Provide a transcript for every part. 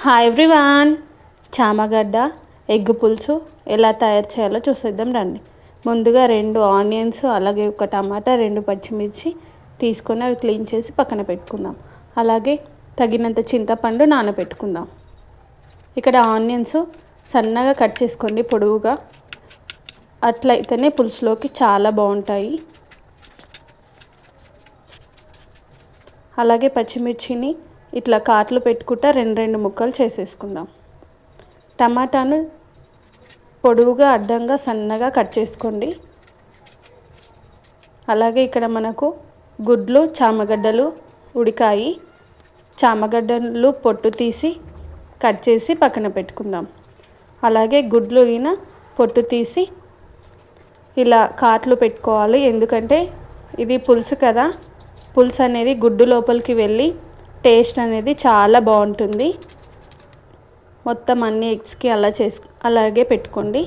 Hi everyone చామగడ్డ egg పులుసు ఎలా తయారు చేయాలో చూసేద్దాం రండి. ముందుగా రెండు ఆనియన్స్ అలాగే ఒక టమాటా రెండు పచ్చిమిర్చి తీసుకొని అవి క్లీన్ చేసి పక్కన పెట్టుకుందాం. అలాగే తగినంత చింతపండు నానబెట్టుకుందాం. ఇక్కడ ఆనియన్స్ సన్నగా కట్ చేసుకోండి పొడవుగా. అట్లయితేనే పులుసులోకి చాలా బాగుంటాయి. అలాగే పచ్చిమిర్చిని ఇట్లా కాట్లు పెట్టుకుంటా రెండు రెండు ముక్కలు చేసేసుకుందాం. టమాటాను పొడవుగా అడ్డంగా సన్నగా కట్ చేసుకోండి. అలాగే ఇక్కడ మనకు గుడ్లు చామగడ్డలు ఉడికాయి చామగడ్డలు పొట్టు తీసి కట్ చేసి పక్కన పెట్టుకుందాం. అలాగే గుడ్లు ఈయన పొట్టు తీసి ఇలా కాట్లు పెట్టుకోవాలి. ఎందుకంటే ఇది పులుసు కదా. పులుసు అనేది గుడ్డు లోపలికి వెళ్ళి టేస్ట్ అనేది చాలా బాగుంటుంది. మొత్తం అన్ని ఎగ్స్కి అలా చేసు అలాగే పెట్టుకోండి.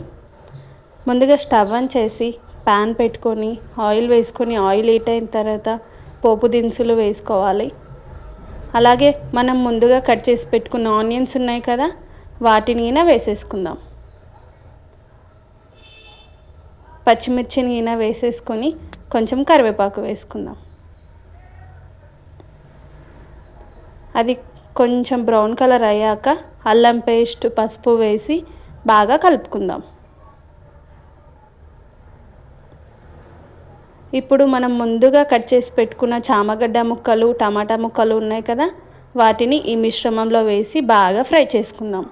ముందుగా స్టవ్ ఆన్ చేసి ప్యాన్ పెట్టుకొని ఆయిల్ వేసుకొని ఆయిల్ హీట్ అయిన తర్వాత పోపు దినుసులు వేసుకోవాలి. అలాగే మనం ముందుగా కట్ చేసి పెట్టుకున్న ఆనియన్స్ ఉన్నాయి కదా వాటిని ఈయన వేసేసుకుందాం. పచ్చిమిర్చిని ఈయన వేసేసుకొని కొంచెం కరివేపాకు వేసుకుందాం. అది కొంచెం బ్రౌన్ కలర్ అయ్యాక అల్లం పేస్ట్ పసుపు వేసి బాగా కలుపుకుందాం. ఇప్పుడు మనం ముందుగా కట్ చేసి పెట్టుకున్న చామగడ్డ ముక్కలు టమాటా ముక్కలు ఉన్నాయి కదా వాటిని ఈ మిశ్రమంలో వేసి బాగా ఫ్రై చేసుకుందాం.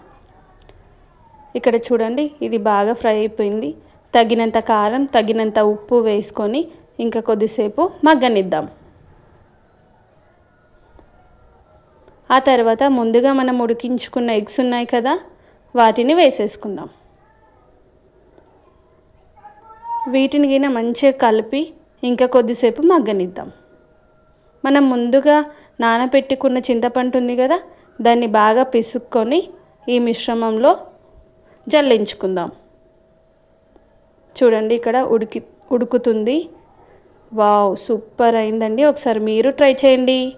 ఇక్కడ చూడండి ఇది బాగా ఫ్రై అయిపోయింది. తగినంత కారం తగినంత ఉప్పు వేసుకొని ఇంకా కొద్దిసేపు మగ్గనిద్దాం. ఆ తర్వాత ముందుగా మనం ఉడికించుకున్న ఎగ్స్ ఉన్నాయి కదా వాటిని వేసేసుకుందాం. వీటిని గిన మంచిగా కలిపి ఇంకా కొద్దిసేపు మగ్గనిద్దాం. మనం ముందుగా నానబెట్టుకున్న చింతపండు ఉంది కదా దాన్ని బాగా పిసుక్కొని ఈ మిశ్రమంలో జల్లించుకుందాం. చూడండి ఇక్కడ ఉడికి ఉడుకుతుంది. వావ్ సూపర్ అయిందండి. ఒకసారి మీరు ట్రై చేయండి.